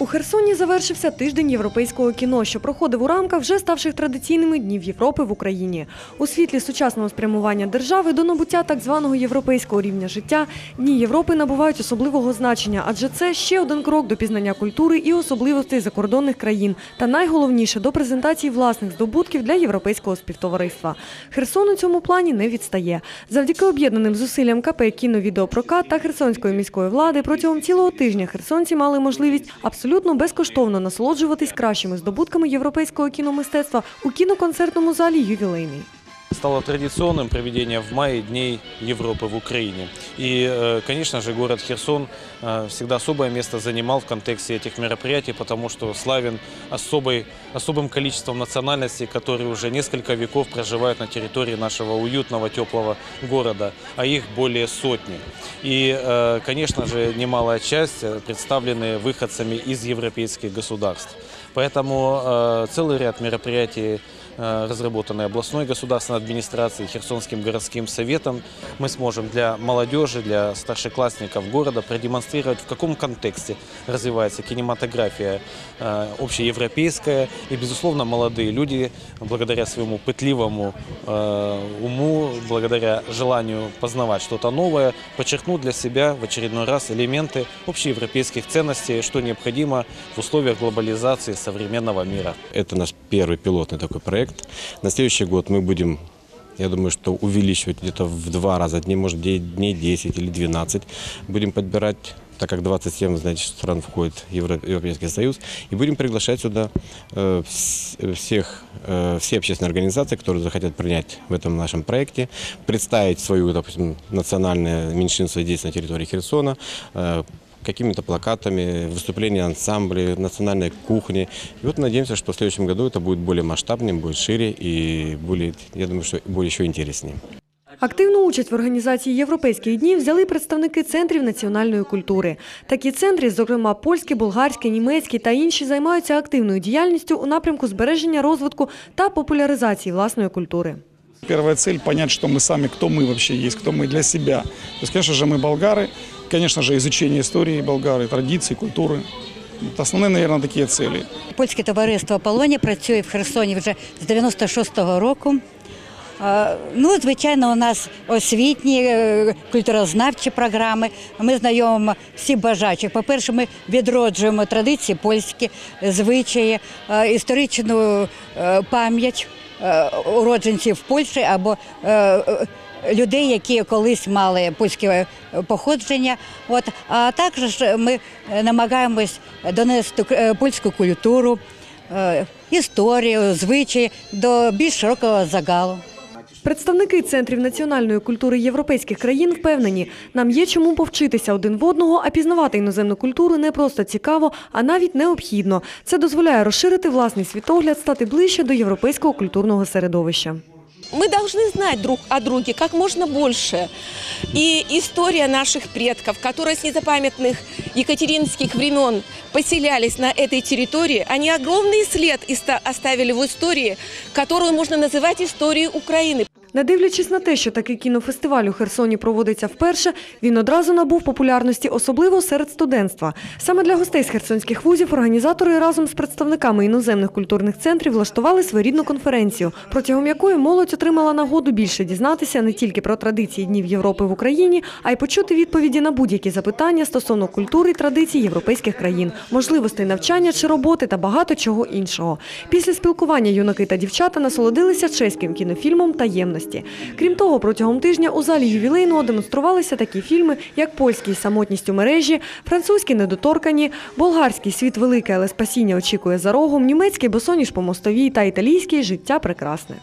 У Херсоні завершився тиждень європейського кіно, що проходив у рамках вже ставших традиційними днів Європи в Україні. У світлі сучасного спрямування держави до набуття так званого європейського рівня життя дні Європи набувають особливого значення, адже це ще один крок до пізнання культури і особливостей закордонних країн, та найголовніше до презентації власних здобутків для європейського співтовариства. Херсон у цьому плані не відстає. Завдяки об'єднаним зусиллям КП «Кіновідеопрокат» та Херсонської міської влади протягом цілого тижня херсонці мали можливість абсолютно безкоштовно насолоджуватись кращими здобутками європейського кіномистецтва у кіноконцертному залі «Ювілейний». Стало традиционным проведение в мае Дней Европы в Украине. И, э, конечно же, город Херсон э, всегда особое место занимал в контексте этих мероприятий, потому что славен особой, особым количеством национальностей, которые уже несколько веков проживают на территории нашего уютного, теплого города, а их более сотни. И, э, конечно же, немалая часть представлены выходцами из европейских государств. Поэтому целый ряд мероприятий э, разработанные областной государственной администрацией, Херсонским городским советом, мы сможем для молодежи, для старшеклассников города продемонстрировать, в каком контексте развивается кинематография э, общеевропейская. И, безусловно, молодые люди, благодаря своему пытливому э, уму, благодаря желанию познавать что-то новое, подчеркнут для себя в очередной раз элементы общеевропейских ценностей, что необходимо в условиях глобализации современного мира. Это наш первый пилотный такой проект. На следующий год мы будем, я думаю, что увеличивать где-то в два раза дней, может дней 10 или 12. Будем подбирать так как 27 значит, стран входит в Евро- Европейский Союз, и будем приглашать сюда э, вс- всех, э, все общественные организации, которые захотят принять в этом нашем проекте, представить свою, допустим, национальное меньшинство здесь на территории Херсона, э, какими-то плакатами, выступления ансамблей, национальной кухни. И вот надеемся, что в следующем году это будет более масштабнее, будет шире и будет, я думаю, что будет еще интереснее. Активну участь в організації європейських днів взяли представники центрів національної культури. Такі центри, зокрема польський, болгарський, німецький та інші, займаються активною діяльністю у напрямку збереження розвитку та популяризації власної культури. Первая цель – понять, что мы сами, кто мы вообще есть, кто мы для себя. То есть, конечно же, мы болгары, конечно же, изучение истории болгары, традиций, культуры. Вот основные, наверное, такие цели. Польське товариство Аполлонія працює в Херсоні вже з 96-го року. Е, Ну, звичайно, у нас освітні, е, культурознавчі програми. Ми знайомимо всіх бажаючих. По-перше, ми відроджуємо традиції польські, звичаї, е, історичну е, пам'ять е, уродженців Польщі або е, е, людей, які колись мали польське е, походження. От. А також ми е, намагаємось донести е, польську культуру, історію, звичаї до більш широкого загалу. Представники центрів національної культури європейських країн впевнені, нам є чому повчитися один в одного, а пізнавати іноземну культуру не просто цікаво, а навіть необхідно. Це дозволяє розширити власний світогляд, стати ближче до європейського культурного середовища. Мы должны знать друг о друге как можно больше. И история наших предков, которые с незапамятных екатеринских времен поселялись на этой территории, они огромный след оставили в истории, которую можно называть историей Украины. Не дивлячись на те, що такий кінофестиваль у Херсоні проводиться вперше, він одразу набув популярності, особливо серед студентства. Саме для гостей з херсонських вузів організатори разом з представниками іноземних культурних центрів влаштували своєрідну конференцію, протягом якої молодь отримала нагоду більше дізнатися не тільки про традиції Днів Європи в Україні, а й почути відповіді на будь-які запитання стосовно культури і традицій європейських країн, можливостей навчання чи роботи та багато чого іншого. Після спілкування юнаки та дівчата насолодилися чеським кінофільмом Таємності. Крім того, протягом тижня у залі ювілейного демонструвалися такі фільми, як польський самотність у мережі, французький недоторкані, болгарський світ велике, але спасіння очікує за рогом, німецький босоніж по мостовій та італійський життя прекрасне.